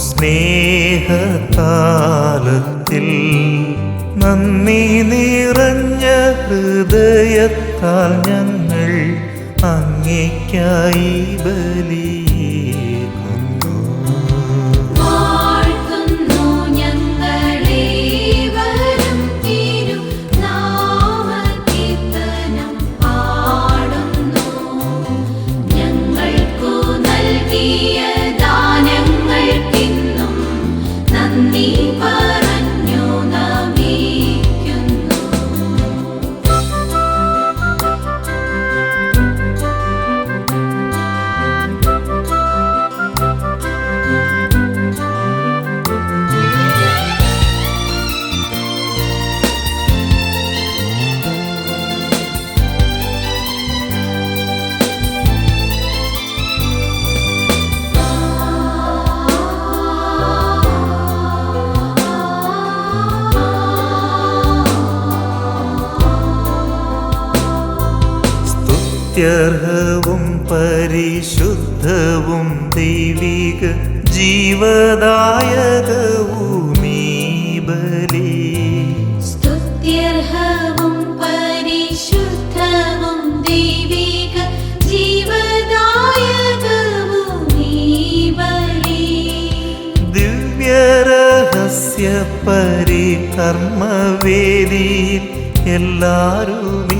സ്നേഹതാലത്തിൽ നന്ദി നിറഞ്ഞ ഹൃദയത്താൽ ഞങ്ങൾ അങ്ങേക്കായി ബലിയേകുന്നു സ്തുത്യർഹവും പരിശുദ്ധവും ദൈവിക ജീവദായകവുമീ ബലി. സ്തുത്യർഹവും പരിശുദ്ധവും ദൈവിക ജീവദായകവും ഈ ബലി. ദിവ്യരഹസ്യ പരികർമ്മവേദിയിൽ എല്ലാരും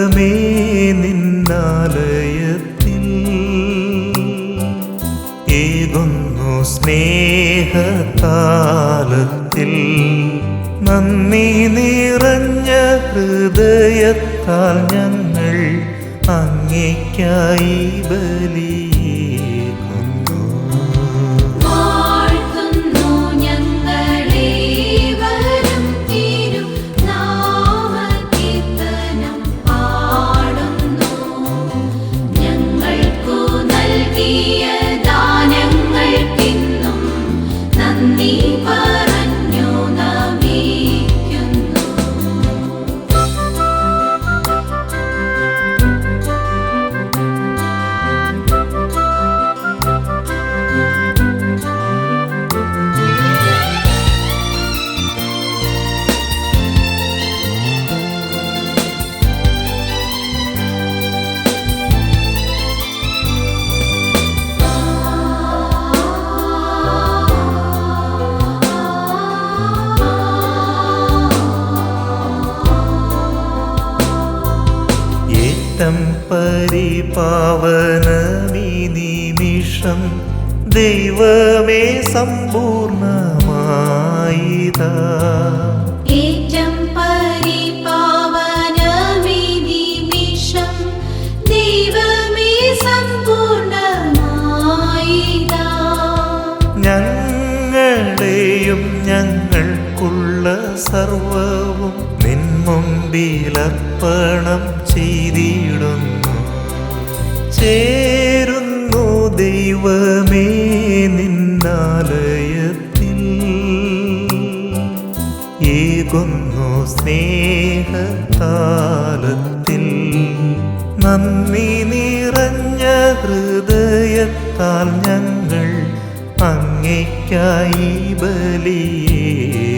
ഏകുന്നു സ്നേഹത്താലത്തിൽ നന്ദി നിറഞ്ഞ ഹൃദയത്താൽ ഞങ്ങൾ അങ്ങേക്കായി ബലിയേകുന്നു പരിപാവനമീ നിമിഷം ദൈവമേ സമ്പൂർണമായിതാ. ഞങ്ങളെയും ഞങ്ങൾക്കുള്ള സർവവും നിൻ മുമ്പിലർപ്പണം ചെയ്തിടുന്നു. ചേരുന്നു ദൈവമേ നിന്നാലയത്തിൽ. ഏകുന്നു സ്നേഹത്താലത്തിൽ നന്ദി നിറഞ്ഞ ഹൃദയത്താൽ ഞങ്ങൾ അങ്ങേക്കായി ബലിയേ